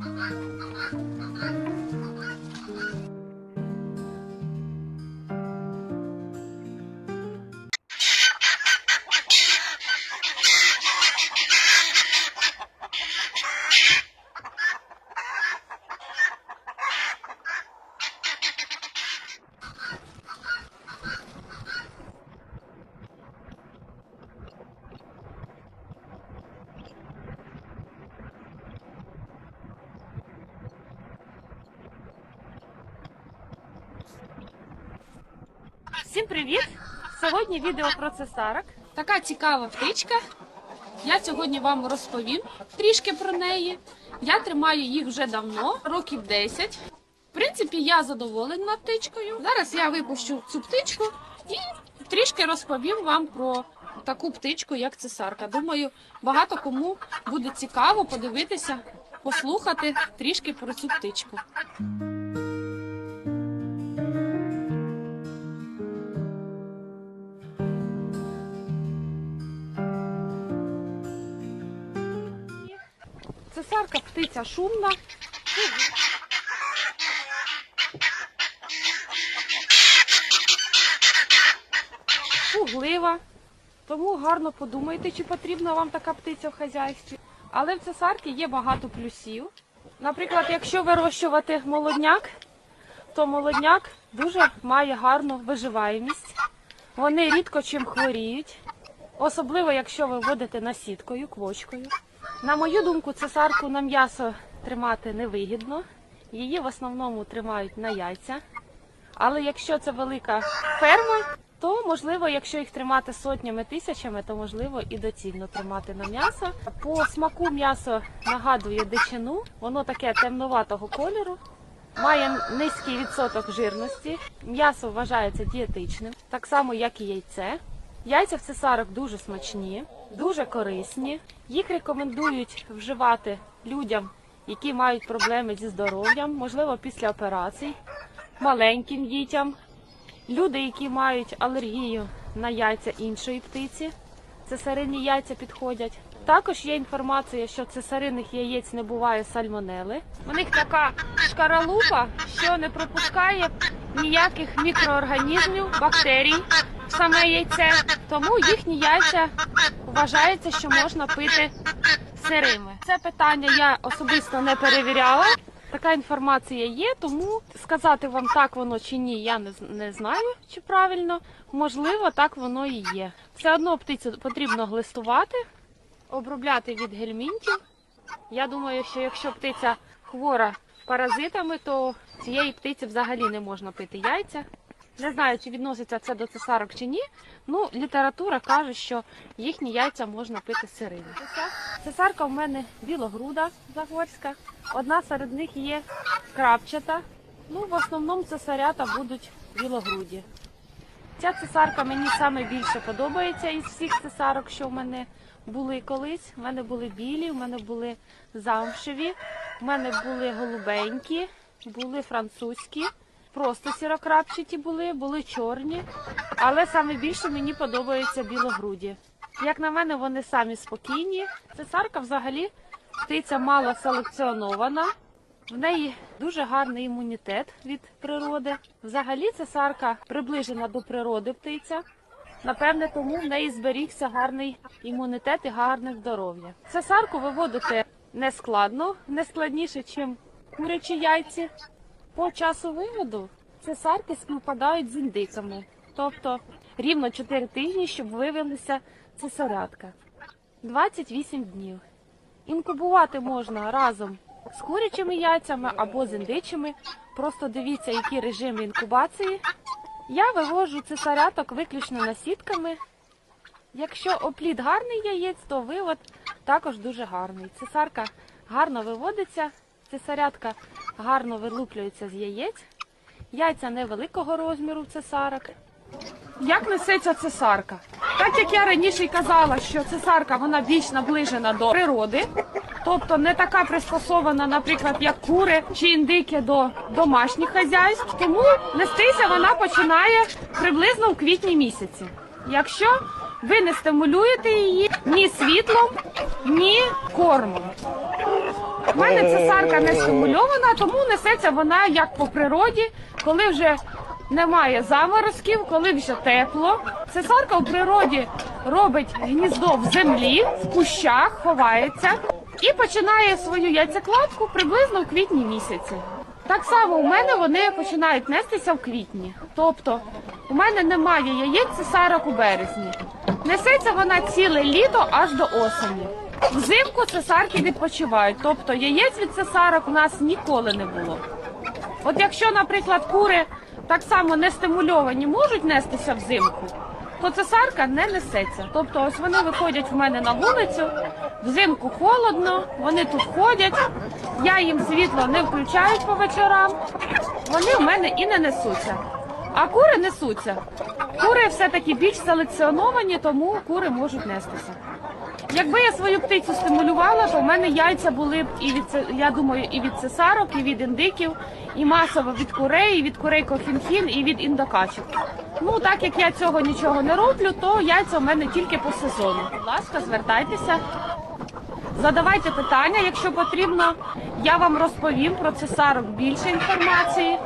宝宝宝宝宝宝宝宝宝宝 Всім привіт! Сьогодні відео про цесарок. Така цікава птичка. Я сьогодні вам розповім трішки про неї. Я тримаю їх вже давно, років 10. В принципі, я задоволена птичкою. Зараз я випущу цю птичку і трішки розповім вам про таку птичку, як цесарка. Думаю, багато кому буде цікаво подивитися, послухати трішки про цю птичку. Цесарка птиця шумна. Пуглива. Тому гарно подумайте, чи потрібна вам така птиця в хазяйстві. Але в цесарки є багато плюсів. Наприклад, якщо вирощувати молодняк, то молодняк дуже має гарну виживаємість. Вони рідко чим хворіють, особливо якщо ви вводите насідкою, квочкою. На мою думку, цесарку на м'ясо тримати невигідно. Її в основному тримають на яйця. Але якщо це велика ферма, то можливо, якщо їх тримати сотнями тисячами, то можливо і доцільно тримати на м'ясо. По смаку м'ясо нагадує дичину, воно таке темнуватого кольору. Має низький відсоток жирності. М'ясо вважається дієтичним, так само як і яйце. Яйця в цесарок дуже смачні, дуже корисні. Їх рекомендують вживати людям, які мають проблеми зі здоров'ям, можливо, після операцій, маленьким дітям, люди, які мають алергію на яйця іншої птиці. Цесаринні яйця підходять. Також є інформація, що цесаринних яєць не буває сальмонели. У них така шкаралупа, що не пропускає ніяких мікроорганізмів, бактерій в саме яйце. Тому їхні яйця вважається, що можна пити сирими. Це питання я особисто не перевіряла. Така інформація є, тому сказати вам так воно чи ні, я не, не знаю, чи правильно. Можливо, так воно і є. Все одно птицю потрібно глистувати, обробляти від гельмінтів. Я думаю, що якщо птиця хвора паразитами, то цієї птиці взагалі не можна пити яйця. Не знаю, чи відноситься це до цесарок чи ні. Ну, література каже, що їхні яйця можна пити сирими. Цесарка в мене білогруда загорська. Одна серед них є крапчата. Ну, в основному цесарята будуть білогруді. Ця цесарка мені саме більше подобається із всіх цесарок, що в мене були колись. У мене були білі, у мене були замшеві, у мене були голубенькі, були французькі, просто сірокрапчаті були, були чорні. Але саме більше мені подобаються білогруді. Як на мене, вони самі спокійні. Цесарка взагалі птиця мало селекціонована. В неї дуже гарний імунітет від природи. Взагалі цесарка приближена до природи птиця. Напевне, тому в неї зберігся гарний імунітет і гарне здоров'я. Цесарку виводити не складно, не складніше, ніж курячі яйці. По часу виводу цесарки співпадають з індиками, тобто рівно 4 тижні, щоб вивелися цесарятка. 28 днів. Інкубувати можна разом з курячими яйцями або з індичими. Просто дивіться, які режими інкубації. Я вивожу цесаряток виключно насідками. Якщо оплід гарний яєць, то вивод також дуже гарний. Цесарка гарно виводиться, цесарятка гарно вилуплюється з яєць. Яйця невеликого розміру цесарок. Як несеться цесарка? Так як я раніше й казала, що цесарка вона більш наближена до природи, тобто не така пристосована, наприклад, як кури чи індики до домашніх хазяйств, тому нестися вона починає приблизно в квітні місяці. Якщо ви не стимулюєте її ні світлом, ні кормом. У мене цесарка не стимульована, тому несеться вона як по природі, коли вже немає заморозків, коли вже тепло. Цесарка у природі робить гніздо в землі, в кущах, ховається і починає свою яйцекладку приблизно в квітні місяці. Так само у мене вони починають нестися в квітні. Тобто у мене немає яєць цесарок у березні. Несеться вона ціле літо аж до осені. Взимку цесарки відпочивають, тобто яєць від цесарок у нас ніколи не було. От якщо, наприклад, кури так само не стимульовані можуть нестися взимку, то цесарка не несеться. Тобто, ось вони виходять в мене на вулицю, взимку холодно, вони тут ходять, я їм світло не включаю по вечорам, вони в мене і не несуться. А кури несуться. Кури все-таки більш селекціоновані, тому кури можуть нестися. Якби я свою птицю стимулювала, то в мене яйця були б і від я думаю, і від цесарок, і від індиків, і масово від курей, і від курей кофінхін, і від індокачок. Ну так як я цього нічого не роблю, то яйця в мене тільки по сезону. Будь ласка, звертайтеся. Задавайте питання, якщо потрібно. Я вам розповім про цесарок більше інформації.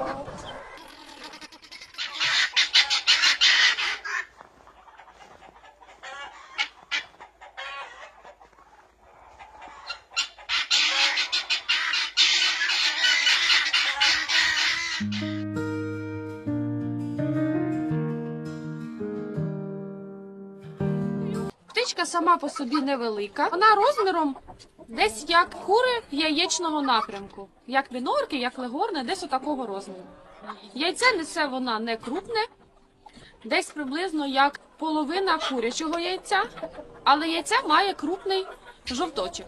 Птичка сама по собі невелика. Вона розміром десь як кури яєчного напрямку, як мінорки, як легорни, десь отакого розміру. Яйце несе вона не крупне, десь приблизно як половина курячого яйця, але яйце має крупний жовточок.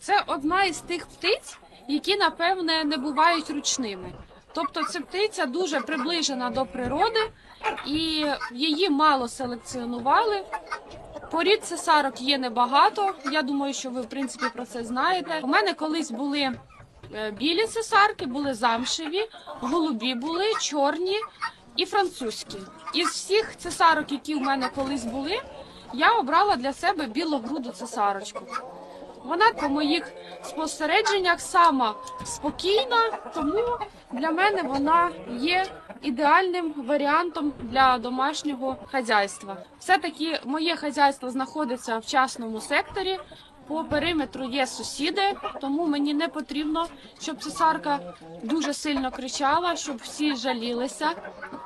Це одна із тих птиць, які, напевне, не бувають ручними. Тобто ця птиця дуже приближена до природи, і її мало селекціонували. Порід цесарок є небагато. Я думаю, що ви в принципі про це знаєте. У мене колись були е, білі цесарки, були замшеві, голубі були, чорні і французькі. Із всіх цесарок, які в мене колись були, я обрала для себе білогруду цесарочку. Вона по моїх спостереженнях сама спокійна, тому для мене вона є ідеальним варіантом для домашнього хазяйства. Все-таки моє хазяйство знаходиться в частному секторі. По периметру є сусіди, тому мені не потрібно, щоб цесарка дуже сильно кричала, щоб всі жалілися.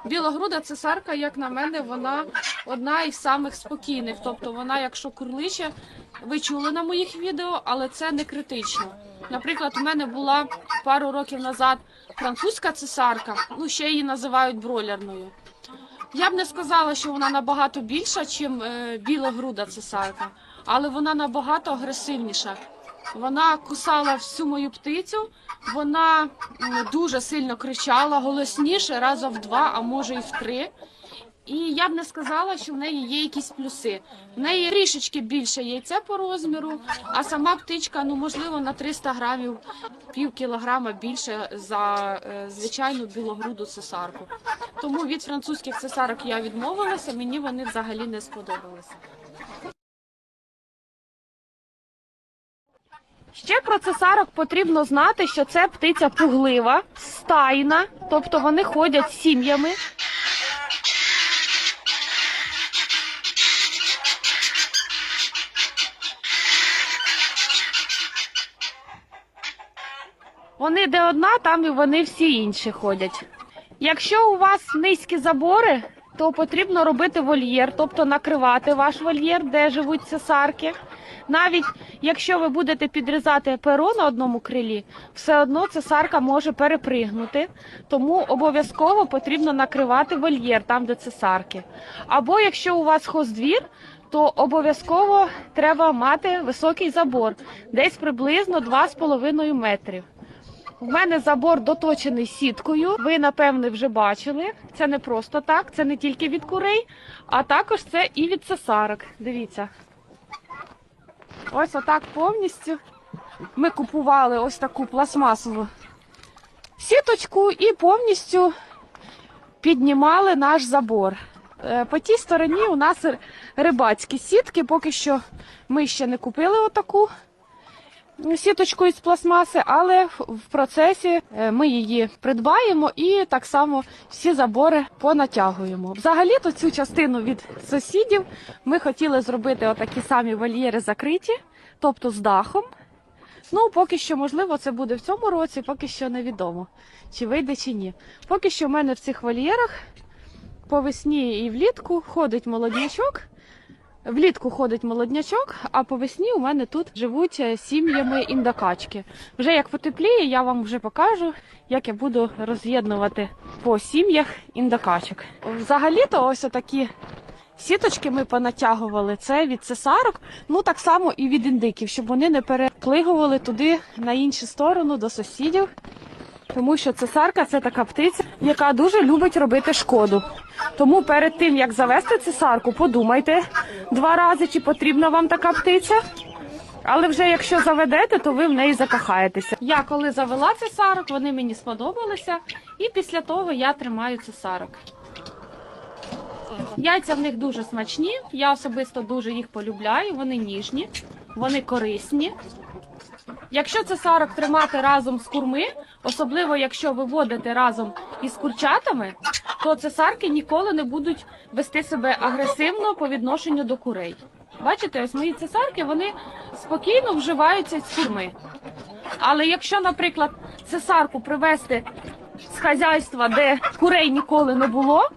Білогруда цесарка, як на мене, вона одна із самих спокійних. Тобто вона, якщо курличе, ви чули на моїх відео, але це не критично. Наприклад, у мене була пару років назад французька цесарка, ну ще її називають бройлерною. Я б не сказала, що вона набагато більша, ніж е, білогруда цесарка, але вона набагато агресивніша. Вона кусала всю мою птицю, вона дуже сильно кричала, голосніше раза в два, а може і в три. І я б не сказала, що в неї є якісь плюси. В неї трішечки більше яйця по розміру, а сама птичка, ну можливо, на 300 грамів, пів кілограма більше за е, звичайну білогруду цесарку. Тому від французьких цесарок я відмовилася, мені вони взагалі не сподобалися. Ще про цесарок потрібно знати, що це птиця пуглива, стайна, тобто вони ходять сім'ями. Вони де одна, там і вони всі інші ходять. Якщо у вас низькі забори, то потрібно робити вольєр, тобто накривати ваш вольєр, де живуть цесарки. Навіть якщо ви будете підрізати перо на одному крилі, все одно цесарка може перепригнути, тому обов'язково потрібно накривати вольєр там, де цесарки. Або якщо у вас хоздвір, то обов'язково треба мати високий забор, десь приблизно 2,5 метрів. У мене забор доточений сіткою. Ви напевне вже бачили. Це не просто так, це не тільки від курей, а також це і від цесарок. Дивіться. Ось отак повністю. Ми купували ось таку пластмасову сіточку і повністю піднімали наш забор. Е, По тій стороні у нас рибацькі сітки, поки що ми ще не купили отаку. Сіточку із пластмаси, але в- процесі е, ми її придбаємо і так само всі забори понатягуємо. Взагалі-то цю частину від сусідів ми хотіли зробити отакі самі вольєри закриті, тобто з дахом. Ну, поки що, можливо, це буде в цьому році, поки що невідомо, чи вийде, чи ні. Поки що в мене в цих вольєрах по весні і влітку ходить молоднячок. Влітку ходить молоднячок, а по весні у мене тут живуть е, сім'ями індокачки. Вже як потепліє, я вам вже покажу, як я буду роз'єднувати по сім'ях індокачок. Взагалі-то ось такі сіточки ми понатягували. Це від цесарок, ну так само і від індиків, щоб вони не переплигували туди на іншу сторону до сусідів. Тому що цесарка це така птиця, яка дуже любить робити шкоду. Тому перед тим як завести цесарку, подумайте два рази, чи потрібна вам така птиця. Але вже якщо заведете, то ви в неї закохаєтеся. Я коли завела цесарок, вони мені сподобалися, і після того я тримаю цесарок. Яйця в них дуже смачні. Я особисто дуже їх полюбляю. Вони ніжні, вони корисні. Якщо цесарок тримати разом з курми, особливо якщо виводити разом із курчатами, то цесарки ніколи не будуть вести себе агресивно по відношенню до курей. Бачите, ось мої цесарки вони спокійно вживаються з курми. Але якщо, наприклад, цесарку привезти з хазяйства, де курей ніколи не було,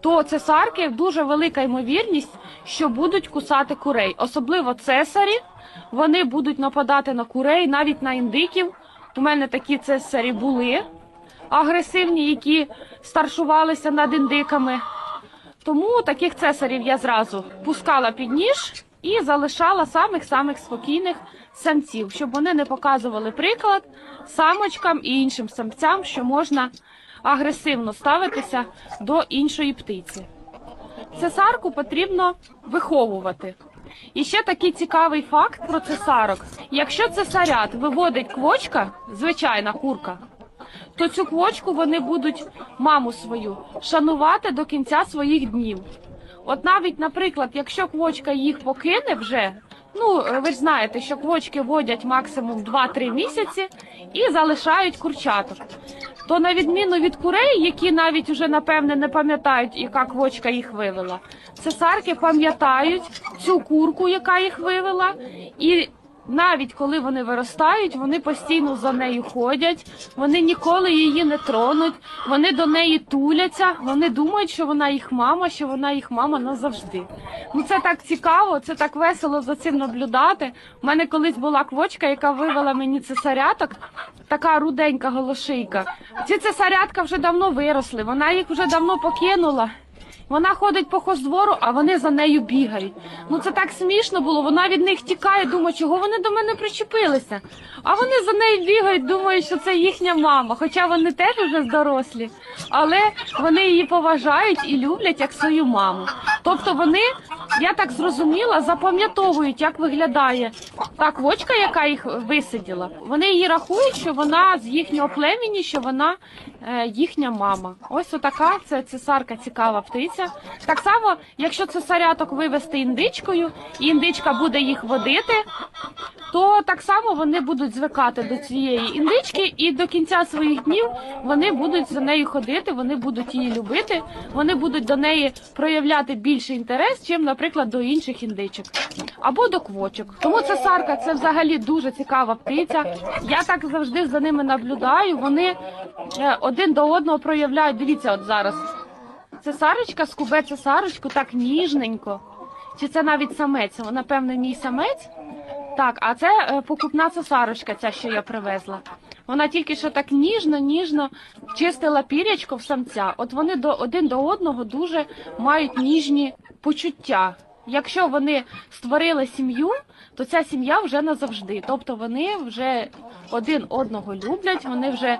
то цесарки дуже велика ймовірність, що будуть кусати курей. Особливо цесарі, вони будуть нападати на курей, навіть на індиків. У мене такі цесарі були агресивні, які старшувалися над індиками. Тому таких цесарів я зразу пускала під ніж і залишала самих-самих спокійних самців, щоб вони не показували приклад самочкам і іншим самцям, що можна агресивно ставитися до іншої птиці. Цесарку потрібно виховувати. І ще такий цікавий факт про цесарок. Якщо цесарят виводить квочка, звичайна курка, то цю квочку вони будуть маму свою шанувати до кінця своїх днів. От навіть, наприклад, якщо квочка їх покине вже, ну ви ж знаєте, що квочки водять максимум 2-3 місяці і залишають курчаток. То на відміну від курей, які навіть вже напевне не пам'ятають, яка квочка їх вивела, цесарки пам'ятають цю курку, яка їх вивела, і навіть коли вони виростають, вони постійно за нею ходять, вони ніколи її не тронуть, вони до неї туляться, вони думають, що вона їх мама, що вона їх мама назавжди. Ну це так цікаво, це так весело за цим наблюдати. У мене колись була квочка, яка вивела мені цесаряток, така руденька голошийка. Ці цесарятка вже давно виросли, вона їх вже давно покинула. Вона ходить по хоздвору, а вони за нею бігають. Ну це так смішно було. Вона від них тікає, думає, чого вони до мене причепилися. А вони за нею бігають, думають, що це їхня мама. Хоча вони теж вже дорослі, але вони її поважають і люблять як свою маму. Тобто вони, я так зрозуміла, запам'ятовують, як виглядає та квочка, яка їх висиділа. Вони її рахують, що вона з їхнього племені, що вона е, їхня мама. Ось отака це цесарка цікава птиця. Так само, якщо цесаряток вивести індичкою, і індичка буде їх водити, то так само вони будуть звикати до цієї індички, і до кінця своїх днів вони будуть за нею ходити, вони будуть її любити, вони будуть до неї проявляти більший інтерес, чим, наприклад, до інших індичок або до квочок. Тому цесарка це взагалі дуже цікава птиця. Я так завжди за ними наблюдаю. Вони е, один до одного проявляють. Дивіться, от зараз. Цесарочка скубе цесарочку так ніжненько. Чи це навіть самець? Вона, певне, мій самець. Так, а це е, покупна цесарочка, ця, що я привезла. Вона тільки що так ніжно, ніжно чистила пірячко в самця. От вони до один до одного дуже мають ніжні почуття. Якщо вони створили сім'ю, то ця сім'я вже назавжди. Тобто вони вже один одного люблять, вони вже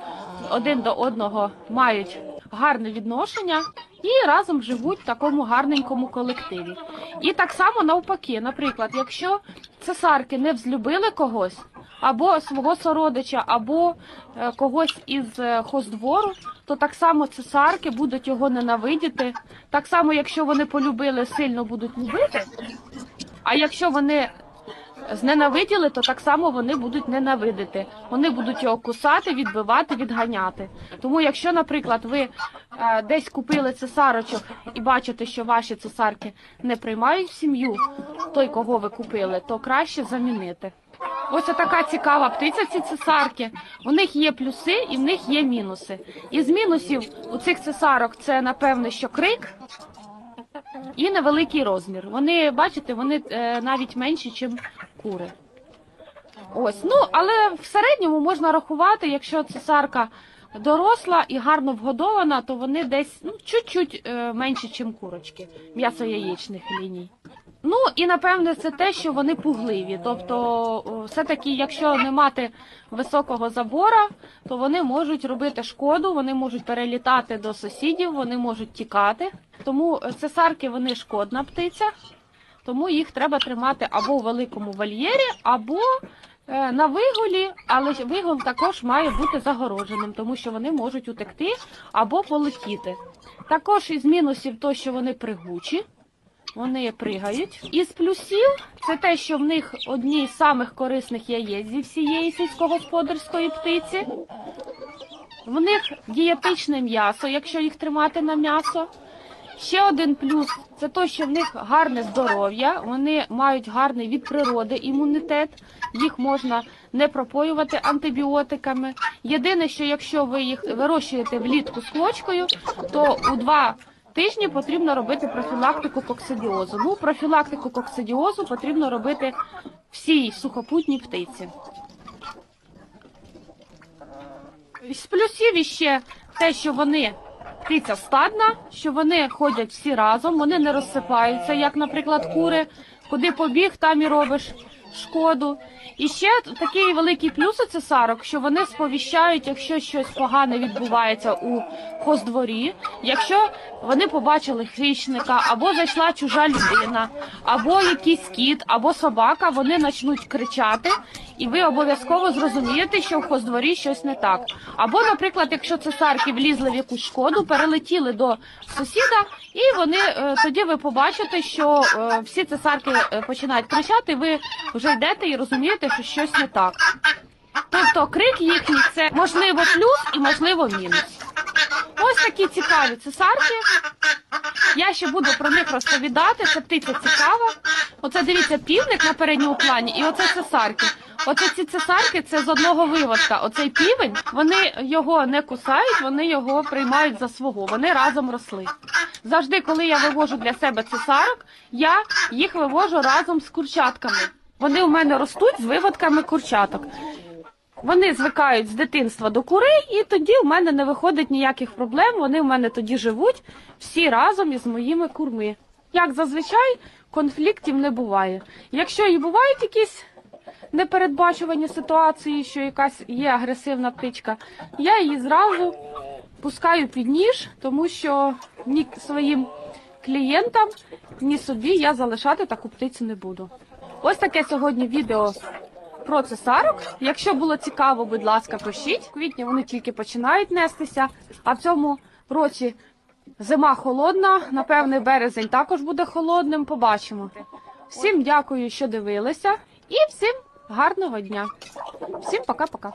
один до одного мають гарне відношення і разом живуть в такому гарненькому колективі. І так само навпаки, наприклад, якщо цесарки не взлюбили когось, або свого сородича, або е, когось із е, хоздвору, то так само цесарки будуть його ненавидіти. Так само, якщо вони полюбили, сильно будуть любити. А якщо вони зненавиділи, то так само вони будуть ненавидити. Вони будуть його кусати, відбивати, відганяти. Тому, якщо, наприклад, ви е, десь купили цесарочок і бачите, що ваші цесарки не приймають в сім'ю той, кого ви купили, то краще замінити. Ось така цікава птиця, ці цесарки. У них є плюси і в них є мінуси. Із мінусів у цих цесарок це напевне, що крик і невеликий розмір. Вони, бачите, вони е, навіть менші, ніж кури. Ось, ну але в середньому можна рахувати, якщо цесарка доросла і гарно вгодована, то вони десь ну, чуть-чуть е, менші, ніж курочки, м'ясо яєчних ліній. Ну і напевне це те, що вони пугливі. Тобто, все-таки, якщо не мати високого забора, то вони можуть робити шкоду, вони можуть перелітати до сусідів, вони можуть тікати. Тому е, цесарки вони шкодна птиця, тому їх треба тримати або у великому вольєрі, або е, на вигулі, але ж вигул також має бути загородженим, тому що вони можуть утекти або полетіти. Також із мінусів то, що вони пригучі. Вони пригають. Із плюсів це те, що в них одні з самих корисних яєць зі всієї сільськогосподарської птиці. В них дієтичне м'ясо, якщо їх тримати на м'ясо. Ще один плюс це те, що в них гарне здоров'я, вони мають гарний від природи імунітет, їх можна не пропоювати антибіотиками. Єдине, що якщо ви їх вирощуєте влітку з клочкою, то у два тижні потрібно робити профілактику коксидіозу. Ну, профілактику коксидіозу потрібно робити всій сухопутній птиці. З плюсів іще те, що вони птиця стадна, що вони ходять всі разом, вони не розсипаються, як, наприклад, кури. Куди побіг, там і робиш шкоду. І ще такий великий плюс у цесарок, що вони сповіщають, якщо щось погане відбувається у хоздворі, якщо вони побачили хищника, або зайшла чужа людина, або якийсь кіт, або собака, вони почнуть кричати, і ви обов'язково зрозумієте, що в хоздворі щось не так. Або, наприклад, якщо цесарки влізли в якусь шкоду, перелетіли до сусіда, і вони е, тоді ви побачите, що е, всі цесарки е, починають кричати, ви вже йдете і розумієте, що щось не так. Тобто крик їхній це можливо плюс і можливо мінус. Ось такі цікаві цесарки. Я ще буду про них розповідати. Це птиця цікава. Оце дивіться півник на передньому плані, і оце цесарки. Оце ці цесарки це з одного виводка. Оцей півень, вони його не кусають, вони його приймають за свого. Вони разом росли. Завжди, коли я вивожу для себе цесарок, я їх вивожу разом з курчатками. Вони у мене ростуть з виводками курчаток. Вони звикають з дитинства до курей, і тоді в мене не виходить ніяких проблем. Вони в мене тоді живуть всі разом із моїми курми. Як зазвичай, конфліктів не буває. Якщо і бувають якісь непередбачувані ситуації, що якась є агресивна птичка, я її зразу пускаю під ніж, тому що ні своїм клієнтам, ні собі я залишати таку птицю не буду. Ось таке сьогодні відео про цесарок. Якщо було цікаво, будь ласка, пишіть. В квітні вони тільки починають нестися, а в цьому році зима холодна. Напевне, березень також буде холодним. Побачимо. Всім дякую, що дивилися, і всім гарного дня. Всім пока-пока.